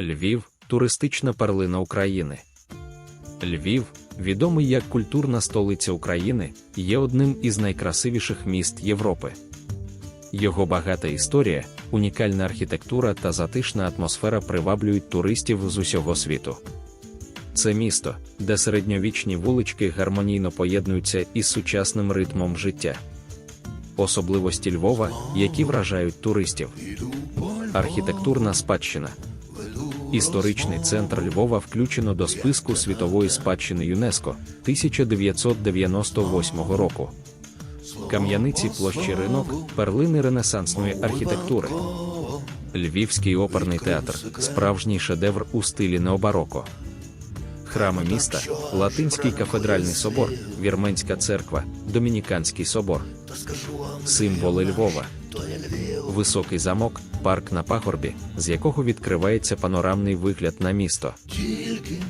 Львів туристична перлина України. Львів, відомий як культурна столиця України, є одним із найкрасивіших міст Європи. Його багата історія, унікальна архітектура та затишна атмосфера приваблюють туристів з усього світу. Це місто, де середньовічні вулички гармонійно поєднуються із сучасним ритмом життя. Особливості Львова, які вражають туристів. Архітектурна спадщина. Історичний центр Львова включено до списку світової спадщини ЮНЕСКО 1998 року. Кам'яниці площі ринок, перлини ренесансної архітектури. Львівський оперний театр справжній шедевр у стилі необароко. Храми міста, Латинський кафедральний собор, Вірменська церква, Домініканський собор. Символи Львова. Високий замок, парк на пагорбі, з якого відкривається панорамний вигляд на місто.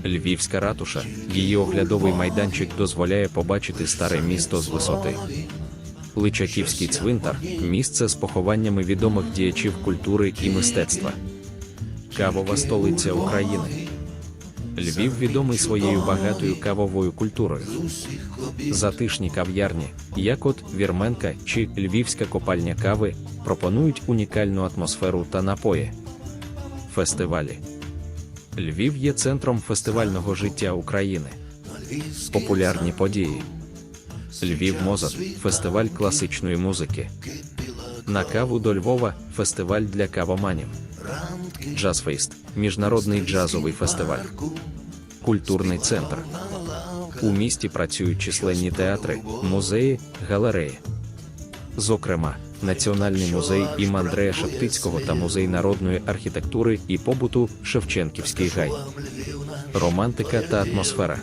Львівська ратуша, її оглядовий майданчик дозволяє побачити старе місто з висоти. Личаківський цвинтар місце з похованнями відомих діячів культури і мистецтва. Кавова столиця України. Львів відомий своєю багатою кавовою культурою. Затишні кав'ярні, як от Вірменка чи Львівська копальня кави, пропонують унікальну атмосферу та напої. Фестивалі. Львів є центром фестивального життя України. Популярні події. Львів Мозат фестиваль класичної музики. На каву до Львова фестиваль для кавоманів. Джазфест міжнародний джазовий фестиваль. Культурний центр. У місті працюють численні театри, музеї, галереї. Зокрема, Національний музей імені Андрея Шептицького та музей народної архітектури і побуту Шевченківський гай. Романтика та атмосфера.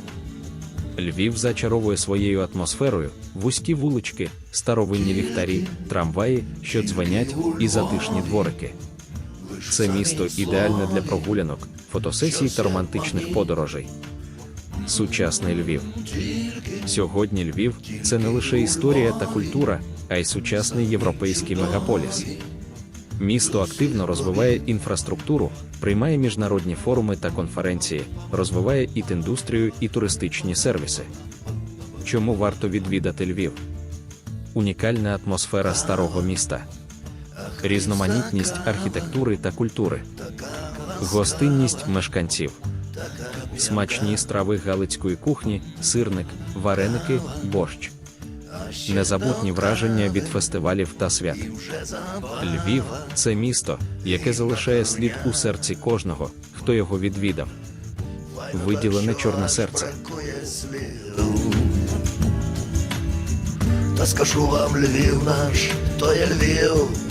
Львів зачаровує своєю атмосферою, вузькі вулички, старовинні ліхтарі, трамваї, що дзвенять, і затишні дворики. Це місто ідеальне для прогулянок, фотосесій та романтичних подорожей. Сучасний Львів. Сьогодні Львів це не лише історія та культура, а й сучасний європейський мегаполіс. Місто активно розвиває інфраструктуру, приймає міжнародні форуми та конференції, розвиває іт-індустрію і туристичні сервіси. Чому варто відвідати Львів? Унікальна атмосфера старого міста, різноманітність архітектури та культури, гостинність мешканців, смачні страви галицької кухні, сирник, вареники, борщ. Незабутні враження від фестивалів та свят. Львів це місто, яке залишає слід у серці кожного, хто його відвідав. Виділене чорне серце. Та скажу вам Львів наш, то є Львів.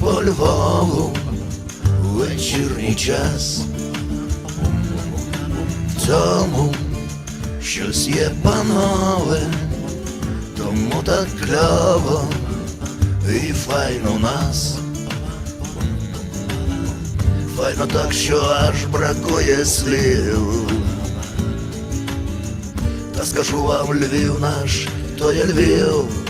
По Львову вечірній час. В цьому щось є панове, тому так кльово і файно нас. Файно так, що аж бракує слів. Та скажу вам Львів наш, то є Львів.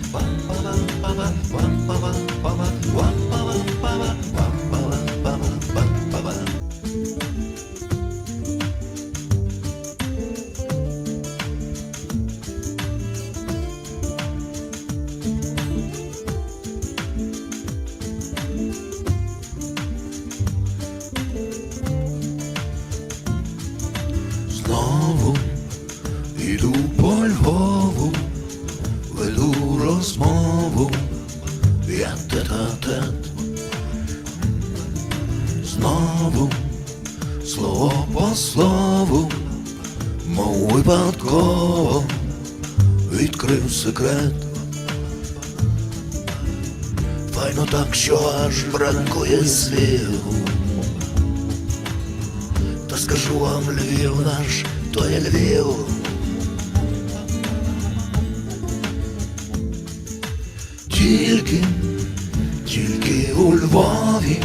Відкрив секрет. Файно так, що аж бракує слів. Та скажу вам, Львів наш, то є Львів. Тільки, тільки у Львові,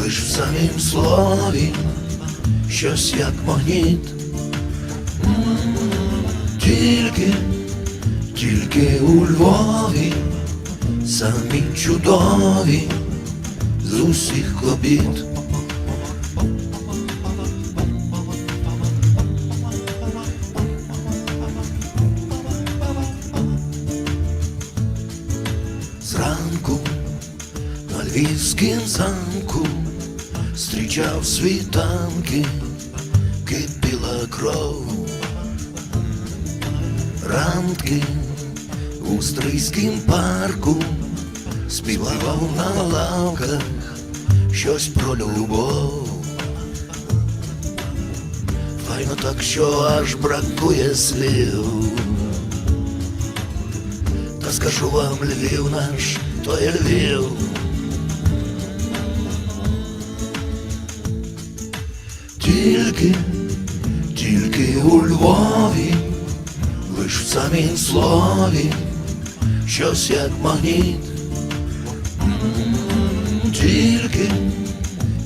лиш в самім слові, щось як магніт. Тільки, тільки у Львові, самі чудові з усіх обід. Зранку на львівськім замку зустрічав світанки, кипіла кров. Ранки у стрийськім парку співав на лавках щось про любов. Файно так, що аж бракує слів. Та скажу вам, Львів наш, то є Львів. Тільки, тільки у Львові, лиш в самім слові, щось як магніт. Тільки,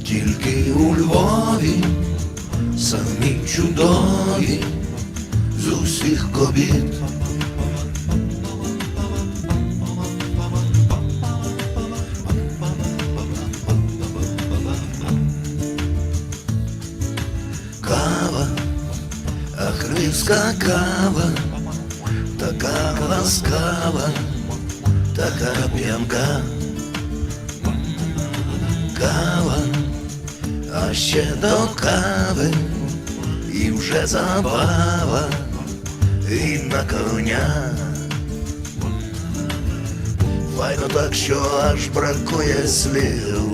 тільки у Львові, самі чудові з усіх кобіт. кава, ахривська кава, така ласкава, така п'янка. Кава, а ще до кави, і вже забава, і на коня. Файно так, що аж бракує слів.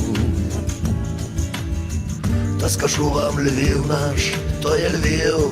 Та скажу вам, Львів наш, то є Львів.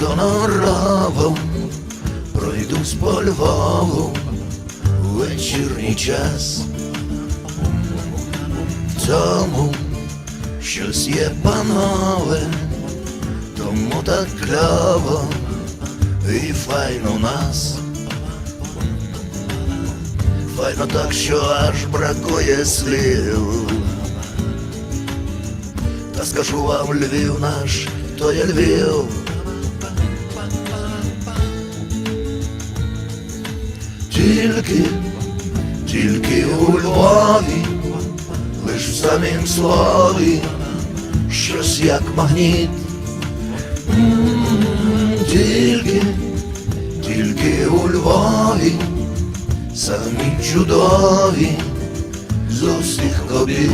Як гоноровом, пройдусь по Львову у вечірній час. В цьому щось є панове, тому так кльово і файно нас. Файно так, що аж бракує слів. Та скажу вам, Львів наш, то є Львів. Тільки, тільки у Львові, лиш в самім слові, щось як магніт. М, Тільки, тільки у Львові, самі чудові з усіх кобіт.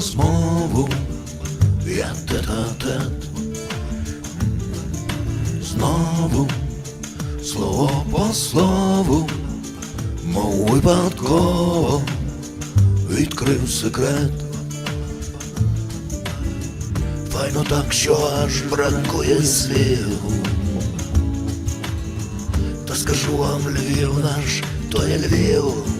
Розмову, я тет-а-тет. Знову слово по слову, мов випадково відкрив секрет. Файно так, що аж бракує слів. Та скажу вам, Львів наш, то є Львів.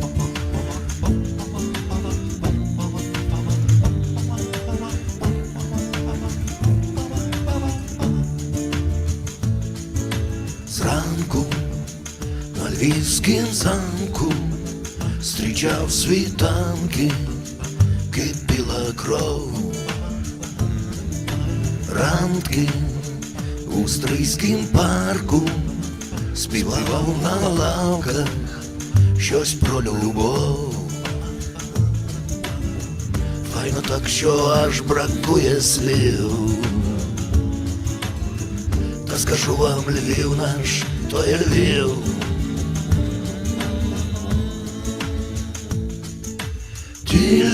Львівськім замку зустрічав світанки, кипіла кров. Ранки у стрийськім парку співав на лавках щось про любов. Файно так, що аж бракує слів. Та скажу вам, Львів наш, то є Львів.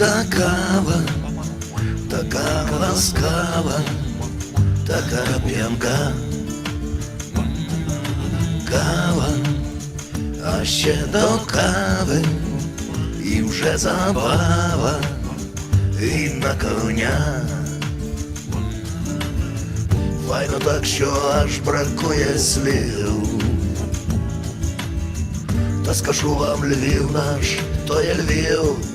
Львівська кава, така ласкава, така п'янка. Кава, а ще до кави, і вже забава, і на коня. Файно так, що аж бракує слів. Та скажу вам, Львів наш, то є Львів.